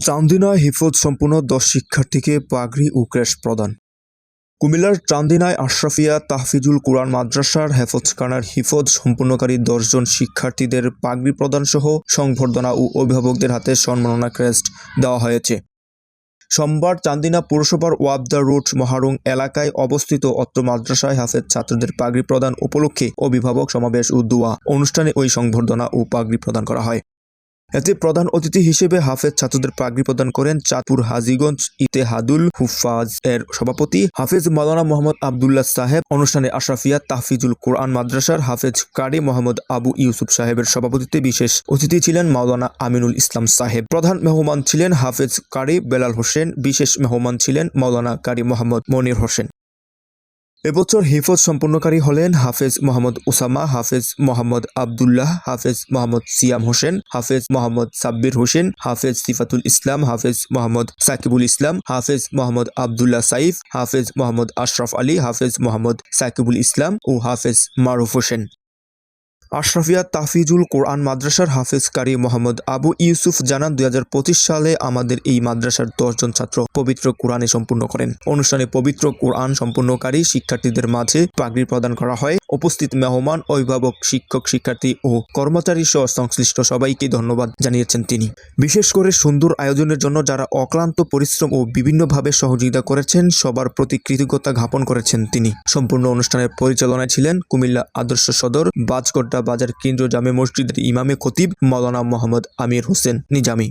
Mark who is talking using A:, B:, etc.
A: চান্দিনায় হিফজ সম্পূর্ণ দশ শিক্ষার্থীকে পাগড়ি ও ক্রেশ প্রদান। কুমিল্লার চান্দিনায় আশরাফিয়া তাহফিজুল কোরআন মাদ্রাসার হেফজখানার হিফজ সম্পূর্ণকারী দশজন শিক্ষার্থীদের পাগড়ি প্রদানসহ সংবর্ধনা ও অভিভাবকদের হাতে সম্মাননা ক্রেস্ট দেওয়া হয়েছে। সোমবার চান্দিনা পুরসভার ওয়াবদা রোড মহারুং এলাকায় অবস্থিত অত্র মাদ্রাসায় হাফেজ ছাত্রদের পাগড়ি প্রদান উপলক্ষে অভিভাবক সমাবেশ ও দোয়া অনুষ্ঠানে ওই সংবর্ধনা ও পাগড়ি প্রদান করা হয়। এতে প্রধান অতিথি হিসেবে হাফেজ ছাত্রদের পাগড়ি প্রদান করেন চাঁদপুর হাজিগঞ্জ ইতেহাদুল হুফাজ এর সভাপতি হাফেজ মাওলানা মোহাম্মদ আবদুল্লাহ সাহেব, অনুষ্ঠানে আশরাফিয়া তাহফিজুল কোরআন মাদ্রাসার হাফেজ কারি মোহাম্মদ আবু ইউসুফ সাহেবের সভাপতিত্বে বিশেষ অতিথি ছিলেন মাওলানা আমিনুল ইসলাম সাহেব। প্রধান মেহমান ছিলেন হাফেজ কারি বেলাল হোসেন, বিশেষ মেহমান ছিলেন মাওলানা কারি মোহাম্মদ মনির হোসেন। এবছর হিফজ সম্পন্নকারী হলেন হাফেজ মোহাম্মদ ওসামা হাফেজ মোহাম্মদ আবদুল্লাহ, হাফেজ মোহাম্মদ সিয়াম হোসেন, হাফেজ মোহাম্মদ সাব্বির হোসেন, হাফেজ সিফাতুল ইসলাম, হাফেজ মোহাম্মদ সাকিবুল ইসলাম, হাফেজ মোহাম্মদ আবদুল্লাহ সাইফ, হাফেজ মোহাম্মদ আশরাফ আলী, হাফেজ মোহাম্মদ সাকিবুল ইসলাম ও হাফেজ মারুফ হোসেন। আশরাফিয়া তাফিজুল কোরআন মাদ্রাসার হাফেজ কারি মোহাম্মদ আবু ইউসুফ জানান, দুই হাজার পঁচিশ সালে আমাদের এই মাদ্রাসার দশজন ছাত্র পবিত্র কোরআনে সম্পূর্ণ করেন। অনুষ্ঠানে পবিত্র কোরআন সম্পূর্ণকারী শিক্ষার্থীদের মাঝে পাগড়ি প্রদান করা হয়। উপস্থিত মেহমান, অভিভাবক, শিক্ষক, শিক্ষার্থী ও কর্মচারী সহ সংশ্লিষ্ট সবাইকে ধন্যবাদ জানিয়েছেন তিনি। বিশেষ করে সুন্দর আয়োজনের জন্য যারা অক্লান্ত পরিশ্রম ও বিভিন্নভাবে সহযোগিতা করেছেন, সবার প্রতি কৃতজ্ঞতা জ্ঞাপন করেছেন তিনি। সম্পূর্ণ অনুষ্ঠানের পরিচালনায় ছিলেন কুমিল্লা আদর্শ সদর বাজগড্ডা বাজার কেন্দ্রীয় জামে মসজিদের ইমামে খতিব মৌলানা মোহাম্মদ আমির হোসেন নিজামী।